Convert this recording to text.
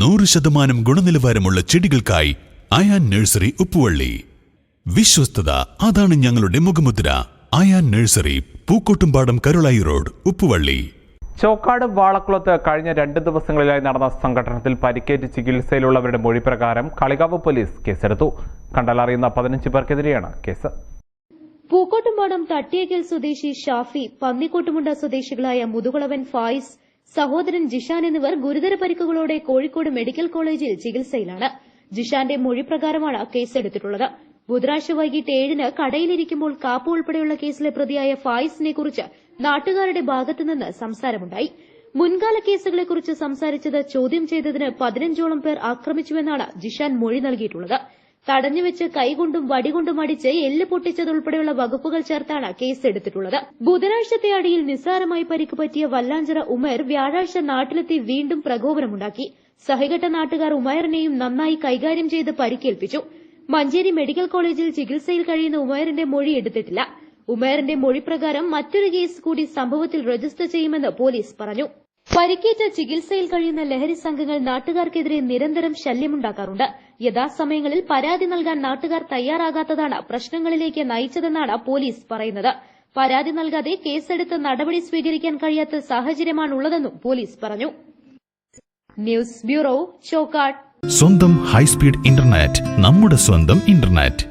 നൂറ് ശതമാനം ഗുണനിലവാരമുള്ള ചെടികൾക്കായി അയാൻ നഴ്സറി ഉപ്പുവള്ളി. വിശ്വസ്തത അതാണ് ഞങ്ങളുടെ മുഖമുദ്ര. Ayaan nursery Pookkottumpadam Karulayi road Uppuvalli. Chokkad വാളക്കുളത്ത് കഴിഞ്ഞ രണ്ട് ദിവസങ്ങളിലായി നടന്ന സംഘടനത്തിൽ പരിക്കേറ്റ് ചികിത്സയിലുള്ളവരുടെ മൊഴി പ്രകാരം കളികാവ് പോലീസ് കേസെടുത്തു. കണ്ടലറിയുന്ന പതിനഞ്ച് പേർക്കെതിരെയാണ് കേസ്. പൂക്കോട്ടുംപാടം തട്ടിയക്കൽ സ്വദേശി ഷാഫി പന്നിക്കോട്ടുമുണ്ട സ്വദേശികളായ മുതുകുളവൻ ഫായിസ് സഹോദരൻ ജിഷാൻ എന്നിവർ ഗുരുതര പരിക്കുകളോടെ കോഴിക്കോട് മെഡിക്കൽ കോളേജിൽ ചികിത്സയിലാണ്. ജിഷാന്റെ മൊഴി പ്രകാരമാണ് കേസെടുത്തിട്ടുള്ളത്. ബുധനാഴ്ച വൈകിട്ട് ഏഴിന് കടയിലിരിക്കുമ്പോൾ കാപ്പു ഉൾപ്പെടെയുള്ള കേസിലെ പ്രതിയായ ഫായിസിനെ കുറിച്ച് നാട്ടുകാരുടെ ഭാഗത്തുനിന്ന് സംസാരമുണ്ടായി. മുൻകാല കേസുകളെക്കുറിച്ച് സംസാരിച്ചത് ചോദ്യം ചെയ്തതിന് പതിനഞ്ചോളം പേർ ആക്രമിച്ചുവെന്നാണ് ജിഷാൻ മൊഴി നൽകിയിട്ടുള്ളത്. തടഞ്ഞുവെച്ച് കൈകൊണ്ടും വടികൊണ്ടും അടിച്ച് എല്ല് പൊട്ടിച്ചതുൾപ്പെടെയുള്ള വകുപ്പുകൾ ചേർത്താണ് കേസ് എടുത്തിട്ടുള്ളത് ബുധനാഴ്ചത്തെ അടിയിൽ നിസ്സാരമായി പരിക്ക് പറ്റിയ വല്ലാഞ്ചിറ ഉമേർ വ്യാഴാഴ്ച നാട്ടിലെത്തി വീണ്ടും പ്രകോപനമുണ്ടാക്കി. സഹികെട്ട നാട്ടുകാർ ഉമേറിനെയും നന്നായി കൈകാര്യം ചെയ്ത് പരിക്കേൽപ്പിച്ചു. മഞ്ചേരി മെഡിക്കൽ കോളേജിൽ ചികിത്സയിൽ കഴിയുന്ന ഉമേറിന്റെ മൊഴി എടുത്തിട്ടില്ല. ഉമേറിന്റെ മൊഴി പ്രകാരം മറ്റൊരു കേസ് കൂടി സംഭവത്തിൽ രജിസ്റ്റർ ചെയ്യുമെന്ന് പോലീസ് പറഞ്ഞു. പരിക്കേറ്റ ചികിത്സയിൽ കഴിയുന്ന ലഹരി സംഘങ്ങൾ നാട്ടുകാർക്കെതിരെ നിരന്തരം ശല്യമുണ്ടാക്കാറുണ്ട്. യഥാസമയങ്ങളിൽ പരാതി നൽകാൻ നാട്ടുകാർ തയ്യാറാകാത്തതാണ് പ്രശ്നങ്ങളിലേക്ക് നയിച്ചതെന്നാണ് പോലീസ് പറയുന്നത്. പരാതി നൽകാതെ കേസെടുത്ത് നടപടി സ്വീകരിക്കാൻ കഴിയാത്ത സാഹചര്യമാണുള്ളതെന്നും പോലീസ് പറഞ്ഞു. News bureau Chokkad. സ്വന്തം ഹൈസ്പീഡ് ഇന്റർനെറ്റ് നമ്മുടെ സ്വന്തം ഇന്റർനെറ്റ്.